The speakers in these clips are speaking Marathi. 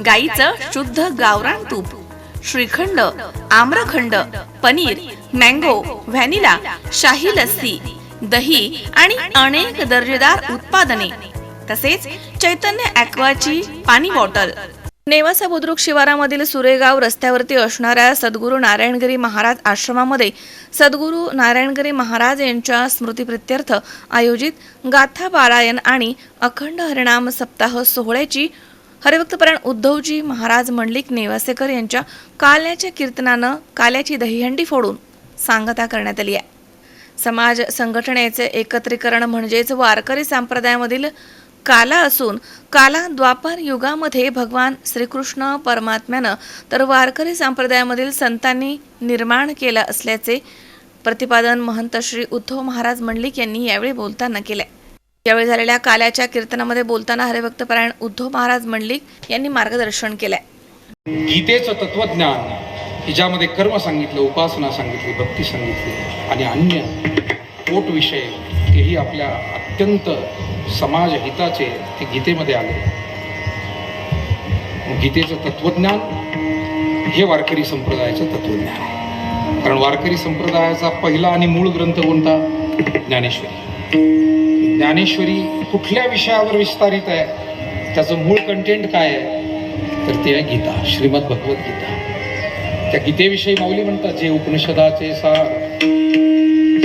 गाईचं शुद्ध गावरान तूप श्रीखंड आम्रखंड पनीर मँगो व्हॅनिला शाही लस्सी दही आणि अनेक दर्जेदार उत्पादने. तसेच चैतन्य ॲक्वाची पाणी बॉटल. नेवासा बुद्रुक शिवारामधील सुरेगाव रस्त्यावरती असणाऱ्या सद्गुरू नारायणगिरी महाराज आश्रमामध्ये सद्गुरू नारायणगिरी महाराज यांच्या स्मृतीप्रित्यर्थ आयोजित गाथा पारायण आणि अखंड हरिणाम सप्ताह सोहळ्याची हरिभक्तपरायण उद्धवजी महाराज मंडलिक नेवासेकर यांच्या काल्याच्या कीर्तनानं काल्याची दहीहंडी फोडून सांगता करण्यात आली आहे. समाज संघटनेचे एकत्रीकरण म्हणजेच वारकरी संप्रदायामधील काला असून काला द्वापार युगामध्ये भगवान श्रीकृष्ण परमात्म्यानं तर वारकरी संप्रदायामधील संतांनी निर्माण केला असल्याचे प्रतिपादन महंत श्री उद्धव महाराज मंडलिक यांनी यावेळी बोलताना केले यावेळी झालेल्या काल्याच्या कीर्तनामध्ये बोलताना हरिभक्तपरायण उद्धव महाराज मंडलिक यांनी मार्गदर्शन केलंय. गीतेचं तत्वज्ञान हिच्यामध्ये कर्म सांगितलं उपासना सांगितली भक्ती सांगितली आणि अन्य पोट विषय तेही आपल्या अत्यंत समाज हिताचे ते गीतेमध्ये आले. गीतेचं तत्वज्ञान हे वारकरी संप्रदायाचं तत्वज्ञान आहे. कारण वारकरी संप्रदायाचा पहिला आणि मूळ ग्रंथ कोणता? ज्ञानेश्वरी. ज्ञानेश्वरी कुठल्या विषयावर विस्तारित आहे? त्याचं मूळ कंटेंट काय आहे? तर ते आहे गीता श्रीमद गीता. त्या गीतेविषयी माऊली म्हणतात जे उपनिषदाचे सार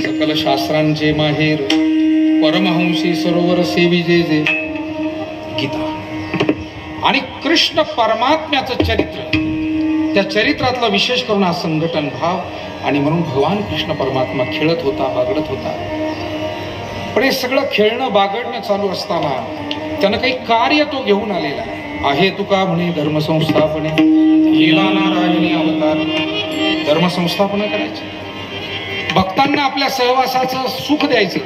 सकल शास्त्रांचे माहेर परमहंसी सरोवर सेवी जे जे. गीता. आणि कृष्ण परमात्म्याचं चरित्र त्या चरित्रातला विशेष करून हा संघटन भाव आणि म्हणून भगवान कृष्ण परमात्मा खेळत होता बागडत होता. पण हे सगळं खेळणं बागडणं चालू असताना त्यानं काही कार्य तो घेऊन आलेला आहे. तुका म्हणे धर्मसंस्थापने. लीला नारायणी अवतार. धर्मसंस्थापना करायची. भक्तांना आपल्या सहवासाचं सुख द्यायचं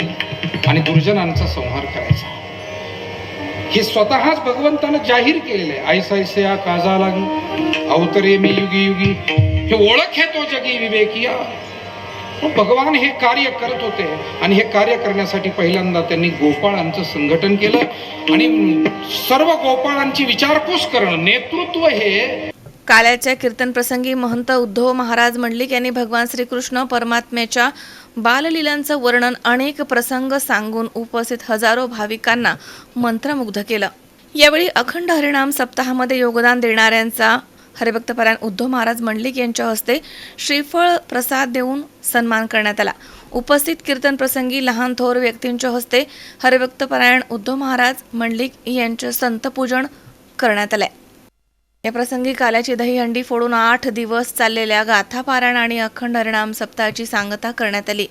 आणि दुर्जनांचा संहार करायचा. हे स्वतःच भगवंतानं जाहीर केलेलं आहे. ऐसा ऐसया काजा लागू अवतरे मी युगी युगी. हे ओळख आहे तो जगी विवेकिया. भगवान हे कार्य करत होते आणि हे कार्य करण्यासाठी पहिल्यांदा त्यांनी गोपाळांचं संघटन केलं आणि सर्व गोपाळांची विचारपूस करणं नेतृत्व हे काल्याच्या कीर्तन प्रसंगी महंत उद्धव महाराज मंडलिक यांनी भगवान श्रीकृष्ण परमात्म्याच्या बाललीलांचं वर्णन अनेक प्रसंग सांगून उपस्थित हजारो भाविकांना मंत्रमुग्ध केलं. यावेळी अखंड हरिणाम सप्ताहामध्ये योगदान देणाऱ्यांचा हरिभक्तपरायण उद्धव महाराज मंडलिक यांच्या हस्ते श्रीफळ प्रसाद देऊन सन्मान करण्यात आला. उपस्थित कीर्तन प्रसंगी लहान थोर व्यक्तींच्या हस्ते हरिभक्तपरायण उद्धव महाराज मंडलिक यांचे संतपूजन करण्यात आले. या प्रसंगी काल्याची दहीहंडी फोडून आठ दिवस चाललेल्या गाथा पारायण आणि अखंड हरिणाम सप्ताहाची सांगता करण्यात आली.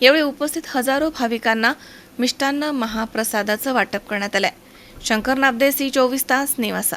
यावेळी उपस्थित हजारो भाविकांना मिष्टान्न महाप्रसादाचं वाटप करण्यात आलंय. शंकर नाबदे सी चोवीस तास निवासा.